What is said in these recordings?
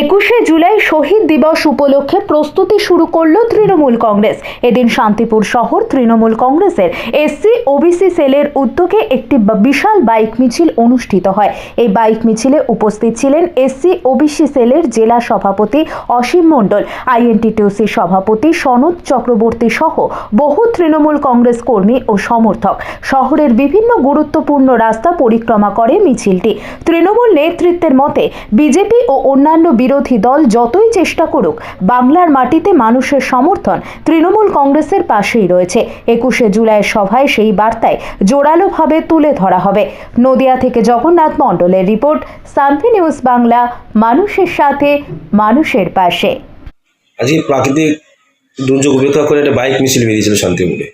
একুশে জুলাই শহীদ দিবস উপলক্ষে প্রস্তুতি শুরু করল তৃণমূল কংগ্রেস। এদিন শান্তিপুর শহর তৃণমূল কংগ্রেসের এসসি, ওবিসি সেলের উদ্যোগে একটি বিশাল বাইক মিছিল অনুষ্ঠিত হয়। এই বাইক মিছিলে উপস্থিত ছিলেন এসসি, ওবিসি সেলের জেলা সভাপতি অসীম মণ্ডল আইএনটিটিউসি সভাপতি সনদ চক্রবর্তী সহ বহু তৃণমূল কংগ্রেস কর্মী ও সমর্থক। শহরের বিভিন্ন গুরুত্বপূর্ণ রাস্তা পরিক্রমা করে মিছিলটি। তৃণমূল নেতৃত্বের মতে, বিজেপি ও অন্যান্য বিরোধী দল যতই চেষ্টা করুক বাংলার মাটিতে মানুষের সমর্থন তৃণমূল কংগ্রেসের পাশেই রয়েছে। একুশে জুলাইয়ের সভায় সেই বার্তায় জোরালোভাবে তুলে ধরা হবে। নদিয়া থেকে জগন্নাথ মণ্ডলের রিপোর্ট শান্তি নিউজ বাংলা মানুষের সাথে মানুষের পাশে। আজকে প্রাকৃতিক দুর্যোগ উপেক্ষা করে একটা বাইক মিছিল বেরিয়েছিল শান্তিপুরে।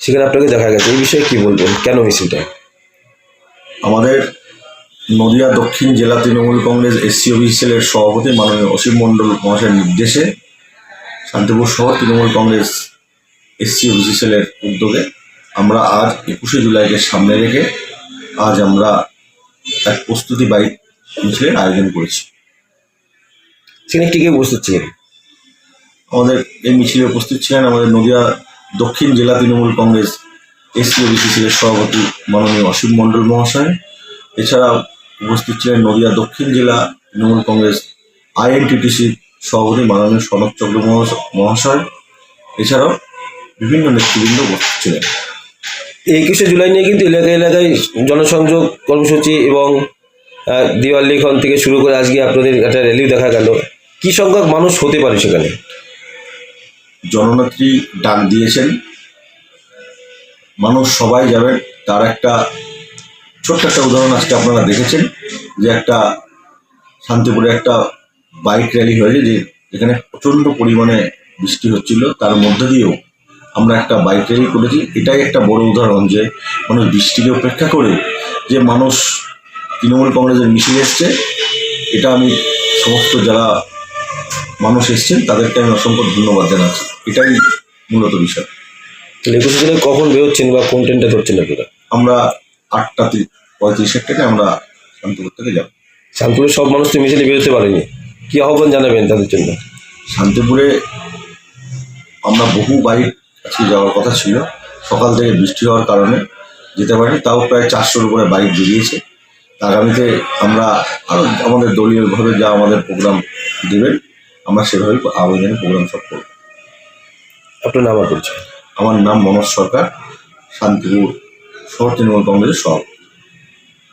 সেখানে আপনাকে দেখা গেছে। এই বিষয়ে কি বলবেন? কেন মিছিলটা? আমাদের নদিয়া দক্ষিণ জেলা তৃণমূল কংগ্রেস এসসি অফিসিয়ালের সভাপতি মাননীয় অসীম মণ্ডল মহাশয়ের নির্দেশে শান্তিপুর শহর তৃণমূল কংগ্রেস এসসি অফিসিয়ালের উদ্যোগে আমরা আজ একুশে জুলাইকে সামনে রেখে আজ আমরা এক প্রস্তুতি বাইক মিছিলের আয়োজন করেছি। সেখানে কে কে উপস্থিত ছিলেন? আমাদের এই মিছিলে উপস্থিত ছিলেন আমাদের নদিয়া দক্ষিণ জেলা তৃণমূল কংগ্রেস এসসি ওবিসিসির সভাপতি মাননীয় অসীম মণ্ডল মহাশয়। এছাড়া উপস্থিত ছিলেন নদিয়া দক্ষিণ জেলা তৃণমূল কংগ্রেস আইএনটিটিসির সভাপতি মাননীয় সনদ চক্র মহাশ- মহাশয়। এছাড়াও বিভিন্ন নেতৃবৃন্দ উপস্থিত ছিলেন। এই একুশে জুলাই নিয়ে কিন্তু এলাকায় এলাকায় জনসংযোগ কর্মসূচি এবং দিওয়াল থেকে শুরু করে আজকে আপনাদের একটা র্যালি দেখা গেল। কি সংখ্যক মানুষ হতে পারে সেখানে? জননেত্রী ডাক দিয়েছেন। মানুষ সবাই যাবেন তার একটা ছোট্ট একটা উদাহরণ আজকে আপনারা দেখেছেন যে একটা শান্তিপুরে একটা বাইক র্যালি হয়েছে যে এখানে প্রচণ্ড পরিমাণে বৃষ্টি হচ্ছিল। তার মধ্যে দিয়েও আমরা একটা বাইক র্যালি করেছি। এটাই একটা বড় উদাহরণ যে মানুষ বৃষ্টিকে উপেক্ষা করে যে মানুষ তৃণমূল কংগ্রেসের মিছিল এসছে এটা আমি সমস্ত যারা মানুষ এসছেন তাদেরকে আমি অসংখ্য ধন্যবাদ জানাচ্ছি। এটাই মূলত বিষয়। একুশে কখন বেরোচ্ছেন বা কোন ট্রেনটা ধরছেন আপনারা? আমরা আটটা পঁয়ত্রিশের থেকে আমরা শান্তিপুর থেকে যাব। শান্তিপুরের সব মানুষ তো মিছিলে বেরোতে পারেনি। কি আহ্বান জানাবেন তাদের জন্য? শান্তিপুরে আমরা বহু বাইক আজকে যাওয়ার কথা ছিল। সকাল থেকে বৃষ্টি হওয়ার কারণে যেতে পারিনি তাও প্রায় চারশোর উপরে বাইক বেরিয়েছে। আগামীতে আমরা আরও আমাদের দলীয়ভাবে যা আমাদের প্রোগ্রাম দেবেন আমরা সেভাবেই আবেদনের প্রোগ্রাম সব করব। আপনার নাম পরিচয়? আমার নাম মনোজ সরকার শান্তিপুর শহর তৃণমূল কংগ্রেসের সভাপতি।